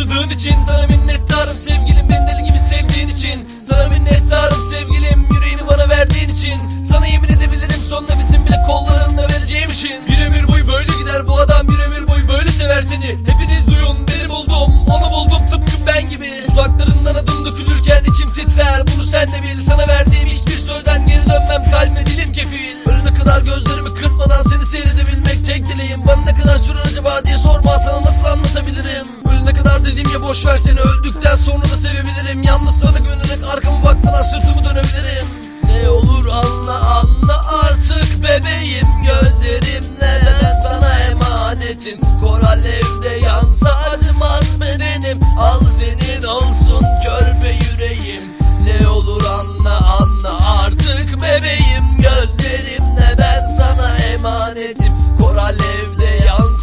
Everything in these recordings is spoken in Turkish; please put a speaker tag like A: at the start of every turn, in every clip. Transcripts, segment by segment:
A: yaptığın için Sana minnettarım sevgilim beni deli gibi sevdiğin için. Sana minnettarım sevgilim yüreğini bana verdiğin için. Sana yemin edebilirim son nefesim bile kollarında vereceğim için. Bir ömür boyu böyle gider bu adam bir ömür boyu böyle sever seni. Hepiniz duyun beni buldum onu buldum tıpkı ben gibi. Dudaklarından adım dökülürken içim titrer bunu sen de bil. Sana verdiğim hiçbir sözden geri dönmem kalbime dilim kefil. Ölene kadar gözlerimi kırpmadan seni seyredebilmek sürer acaba diye sorma sana nasıl anlatabilirim? Ölene kadar dediğim ya boş ver seni. Öldükten sonra da sevebilirim. Yalnız sana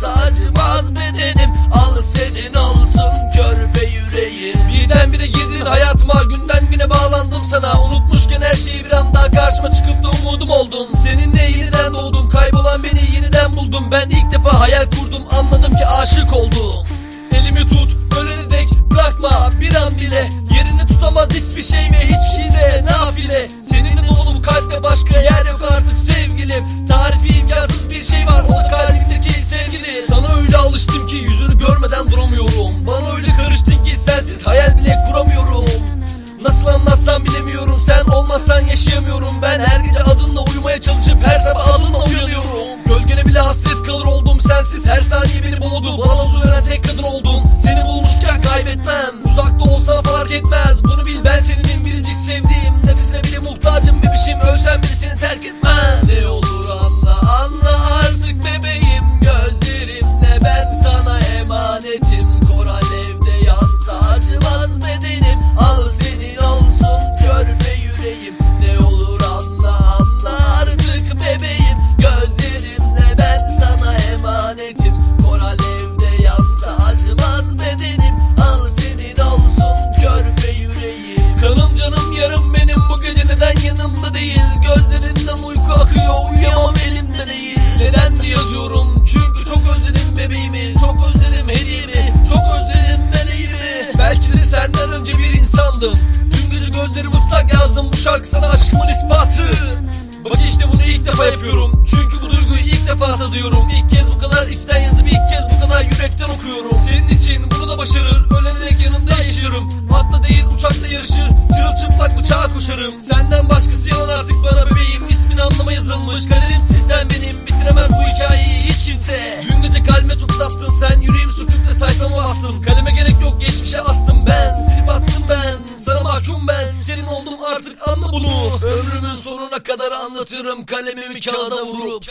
A: yansa acımaz bedenim. Al senin olsun körpe yüreğim. Birdenbire girdin hayatıma günden güne bağlandım sana. Unutmuşken her şeyi bir anda karşıma çıkıp da umudum oldun. Seninle yeniden doğdum kaybolan beni yeniden buldum. Ben ilk defa hayal kurdum anladım ki aşık oldum. Elimi tut ölene dek bırakma. Bir an bile Yerini tutamaz hiçbir şey ve hiç kimse nafile. Seninle dolu kalpte başka yer yok artık sevgilim. Tarifi imkansız bir şey var olmazsan yaşayamıyorum Ben. Her gece adınla uyumaya çalışıp her sabah adınla uyanıyorum. Gölgene bile hasret kalır oldum sensiz. Her saniye beni boğdu. Bana huzur veren tek kadın oldun seni bulmuşken kaybetmem. Uzakta olsam fark etmez. Bunu bil ben senin biricik sevdiğim. Nefesine bile muhtacım bebişim. Ölsem bile seni terk etmem. Ne olur anla anla artık bebeğim insandım Dün gece gözlerim ıslak yazdım. Bu şarkı sana aşkımın ispatı. Bak işte bunu ilk defa yapıyorum. Çünkü bu duyguyu ilk defa tadıyorum. İlk kez bu kadar içten yazıp ilk kez bu kadar yürekten okuyorum. Senin için bunu da başarır Ölene dek yanımda yaşarım. Atla değil uçakla yarışır Çırılçıplak bıçağa koşarım. Senden başkası yalan artık bana bebeğim. İsmin anlama yazılmış Kaderimsin sen benim. Bitiremez bu hikayeyi hiç kimse. Dün gece kalbime tuklattın sen Yüreğim sükütle sayfama bastım. Kaleme gerek yok geçmişe astım sonuna kadar anlatırım. Kalemimi kağıda vurup